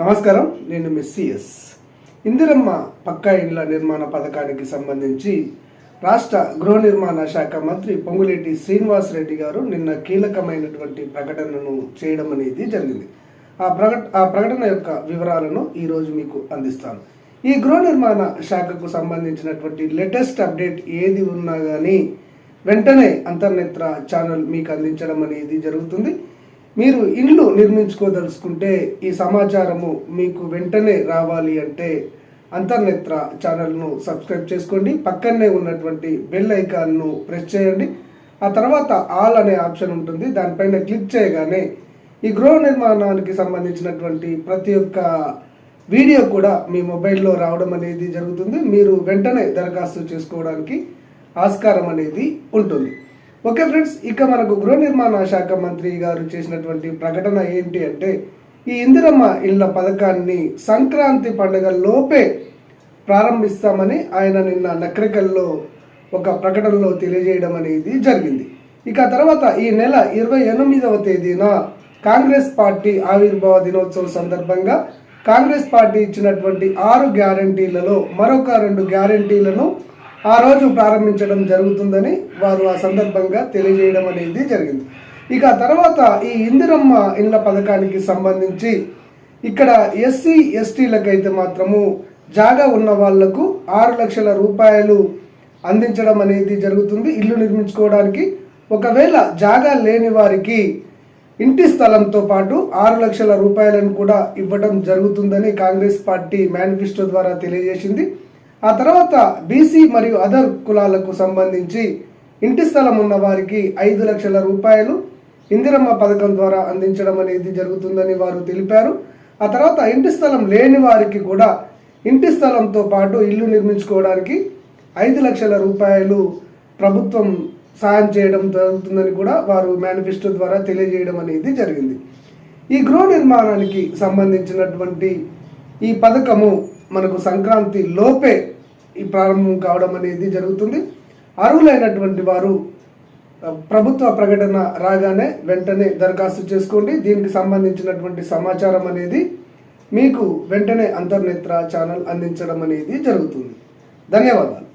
నమస్కారం నేను మిస్సిఎస్ ఇందిరమ్మ పక్కా ఇండ్ల నిర్మాణ పథకానికి సంబంధించి రాష్ట్ర గృహ నిర్మాణ శాఖ మంత్రి పొంగులేటి శ్రీనివాస్ రెడ్డి గారు నిన్న కీలకమైనటువంటి ప్రకటనను చేయడం అనేది జరిగింది. ఆ ప్రకట ఆ ప్రకటన యొక్క వివరాలను ఈరోజు మీకు అందిస్తాను. ఈ గృహ నిర్మాణ శాఖకు సంబంధించినటువంటి లేటెస్ట్ అప్డేట్ ఏది ఉన్నా కానీ వెంటనే అంతర్నేత్ర ఛానల్ మీకు అందించడం అనేది జరుగుతుంది. మీరు ఇండ్లు నిర్మించుకోదలుచుకుంటే ఈ సమాచారము మీకు వెంటనే రావాలి అంటే అంతర్నేత్ర ఛానల్ను సబ్స్క్రైబ్ చేసుకోండి. పక్కనే ఉన్నటువంటి బెల్ ఐకాన్ను ప్రెస్ చేయండి. ఆ తర్వాత ఆల్ అనే ఆప్షన్ ఉంటుంది. దానిపైన క్లిక్ చేయగానే ఈ గృహ నిర్మాణానికి సంబంధించినటువంటి ప్రతి ఒక్క వీడియో కూడా మీ మొబైల్లో రావడం అనేది జరుగుతుంది. మీరు వెంటనే దరఖాస్తు చేసుకోవడానికి ఆస్కారం అనేది ఉంటుంది. ఓకే ఫ్రెండ్స్ ఇక మనకు గృహ నిర్మాణ శాఖ మంత్రి గారు చేసినటువంటి ప్రకటన ఏంటి అంటే ఈ ఇందిరమ్మ ఇళ్ళ పథకాన్ని సంక్రాంతి పండుగ లోపే ప్రారంభిస్తామని ఆయన నిన్న నక్రికల్లో ఒక ప్రకటనలో తెలియజేయడం అనేది జరిగింది. ఇక తర్వాత ఈ నెల ఇరవై ఎనిమిదవ తేదీన కాంగ్రెస్ పార్టీ ఆవిర్భావ దినోత్సవం సందర్భంగా కాంగ్రెస్ పార్టీ ఇచ్చినటువంటి ఆరు గ్యారంటీలలో మరొక రెండు గ్యారంటీలను ఆ రోజు ప్రారంభించడం జరుగుతుందని వారు ఆ సందర్భంగా తెలియజేయడం అనేది జరిగింది. ఇక తర్వాత ఈ ఇందిరమ్మ ఇండ్ల పథకానికి సంబంధించి ఇక్కడ ఎస్సీ ఎస్టీలకైతే మాత్రము జాగా ఉన్న వాళ్ళకు ఆరు లక్షల రూపాయలు అందించడం అనేది జరుగుతుంది. ఇల్లు నిర్మించుకోవడానికి ఒకవేళ జాగా లేని వారికి ఇంటి స్థలంతో పాటు ఆరు లక్షల రూపాయలను కూడా ఇవ్వడం జరుగుతుందని కాంగ్రెస్ పార్టీ మేనిఫెస్టో ద్వారా తెలియజేసింది. ఆ తర్వాత బీసీ మరియు అదర్ కులాలకు సంబంధించి ఇంటి స్థలం ఉన్న వారికి ఐదు లక్షల రూపాయలు ఇందిరమ్మ పథకం ద్వారా అందించడం అనేది జరుగుతుందని వారు తెలిపారు. ఆ తర్వాత ఇంటి స్థలం లేని వారికి కూడా ఇంటి స్థలంతో పాటు ఇల్లు నిర్మించుకోవడానికి ఐదు లక్షల రూపాయలు ప్రభుత్వం సాయం చేయడం జరుగుతుందని కూడా వారు మేనిఫెస్టో ద్వారా తెలియజేయడం అనేది జరిగింది. ఈ గృహ నిర్మాణానికి సంబంధించినటువంటి ఈ పథకము మనకు సంక్రాంతి లోపే ఈ ప్రారంభం కావడం అనేది జరుగుతుంది. అర్హులైనటువంటి వారు ప్రభుత్వ ప్రకటన రాగానే వెంటనే దరఖాస్తు చేసుకోండి. దీనికి సంబంధించినటువంటి సమాచారం అనేది మీకు వెంటనే అంతర్నేత్ర ఛానల్ అందించడం అనేది జరుగుతుంది. ధన్యవాదాలు.